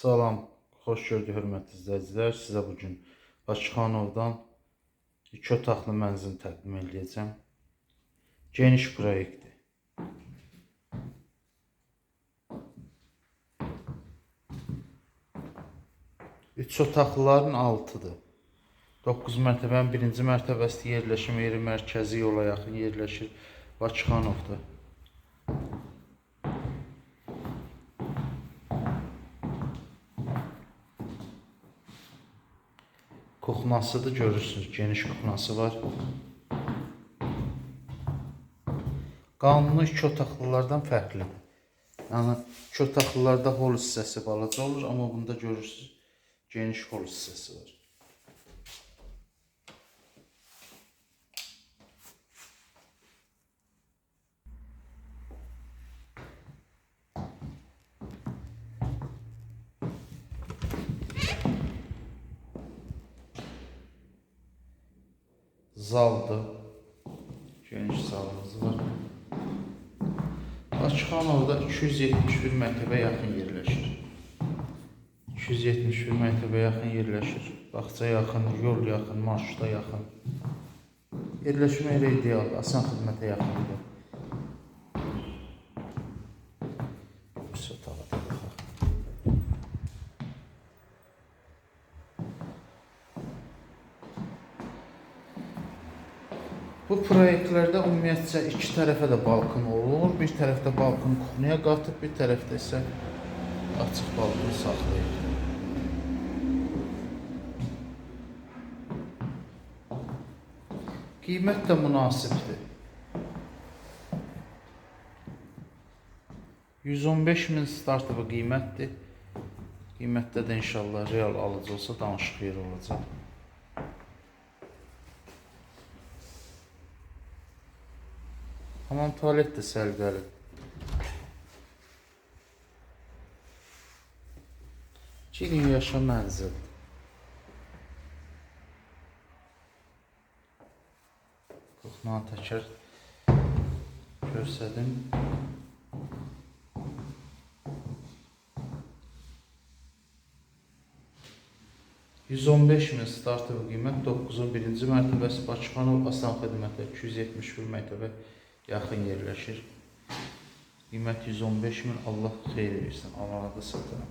Salam, xoş gördük hörmətli izləyicilər. Sizə bu gün Bakıxanovdan iki otaqlı mənzil təqdim edəcəm. Geniş proyektdir. Üç otaqlıların altıdır. 9 mərtəbənin birinci mərtəbəsi yerləşim yeri mərkəzi yola yaxın yerləşir. Bakıxanovda. Kuxnasıdır görürsünüz. Geniş kuxnası var. Qanuni iki otaqlılardan fərqlidir. Yəni iki otaqlılarda hol hissəsi balaca olur, amma bunda görürsünüz geniş hol hissəsi var. Zaldır. Geniş zalımız var. Bakıxanovda 271 mərtəbə yaxın yerləşir. 271 mərtəbə yaxın yerləşir. Bağça yaxın, yol yaxın, marşruta yaxın. Yerləşmə elə idealdır, asan xidmətə yaxındır. Bu proyektlərdə ümumiyyətcə iki tərəfə də balkon olur. Bir tərəfdə balkon kuxnyaya qatıb, bir tərəfdə isə açıq balkon saxlayır. Qiymət də münasibdir. 115 min start bu qiymətdir. Qiymətdə də inşallah real alıcı olsa danışıq yeri olacaq. Hamam tuvalet de sergili. Çilin yaşam ərzili. Qoxmanı təkrar görsədim. $115.000 start qiymət 9-un 1-ci mərtəbəsi Bakıxanov Asan xidməti 271 mərtəbə yaxın yerləşir. Qiymət 115 min Allah xeyir versin. Alana da sataram.